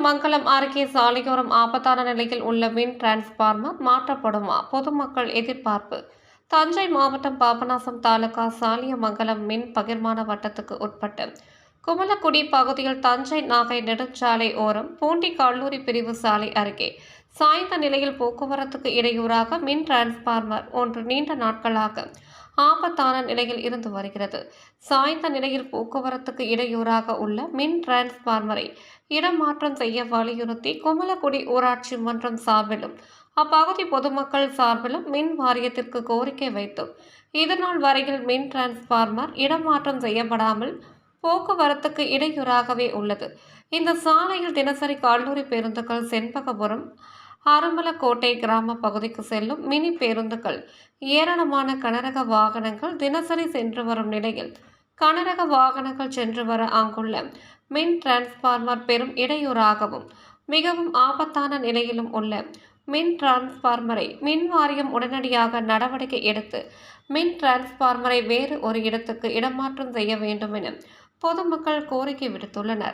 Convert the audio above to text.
மங்கலம் அருகே சாலையோரம் ஆபத்தான நிலையில் உள்ள மின் டிரான்ஸ்பார்மர் மாற்றப்படுமா? பொதுமக்கள் எதிர்பார்ப்பு. தஞ்சை மாவட்டம் பாபநாசம் தாலுகா சாலியமங்கலம் மின் பகிர்மான வட்டத்துக்கு உட்பட்டு குமலக்குடி பகுதியில் தஞ்சை நாகை நெடுஞ்சாலை ஓரம் பூண்டி கல்லூரி பிரிவு சாலை அருகே சாய்ந்த நிலையில் போக்குவரத்துக்கு இடையூறாக மின் டிரான்ஸ்பார்மர் ஒன்று நீண்ட நாட்களாக ஆபத்தான நிலையில் இருந்து வருகிறது. சாய்ந்த நிலையில் போக்குவரத்துக்கு இடையூறாக உள்ள மின் டிரான்ஸ்பார்மரை இடமாற்றம் செய்ய வலியுறுத்தி குமலக்குடி ஊராட்சி மன்றம் சார்பிலும் அப்பகுதி பொதுமக்கள் சார்பிலும் மின் வாரியத்திற்கு கோரிக்கை வைத்தோம். இதனால் வரையில் மின் டிரான்ஸ்பார்மர் இடமாற்றம் செய்யப்படாமல் போக்குவரத்துக்கு இடையூறாகவே உள்ளது. இந்த சாலையில் தினசரி கல்லூரி பேருந்துகள் செண்பகபுரம் ஆரம்பலக்கோட்டை கிராம பகுதிக்கு செல்லும் மினி பேருந்துகள் ஏராளமான கனரக வாகனங்கள் தினசரி சென்று வரும் நிலையில் கனரக வாகனங்கள் சென்று வர அங்குள்ள மின் டிரான்ஸ்பார்மர் பெரும் இடையூறாகவும் மிகவும் ஆபத்தான நிலையிலும் உள்ள மின் டிரான்ஸ்பார்மரை மின் வாரியம் உடனடியாக நடவடிக்கை எடுத்து மின் டிரான்ஸ்பார்மரை வேறு ஒரு இடத்துக்கு இடமாற்றம் செய்ய வேண்டும் என பொதுமக்கள் கோரிக்கை விடுத்துள்ளனர்.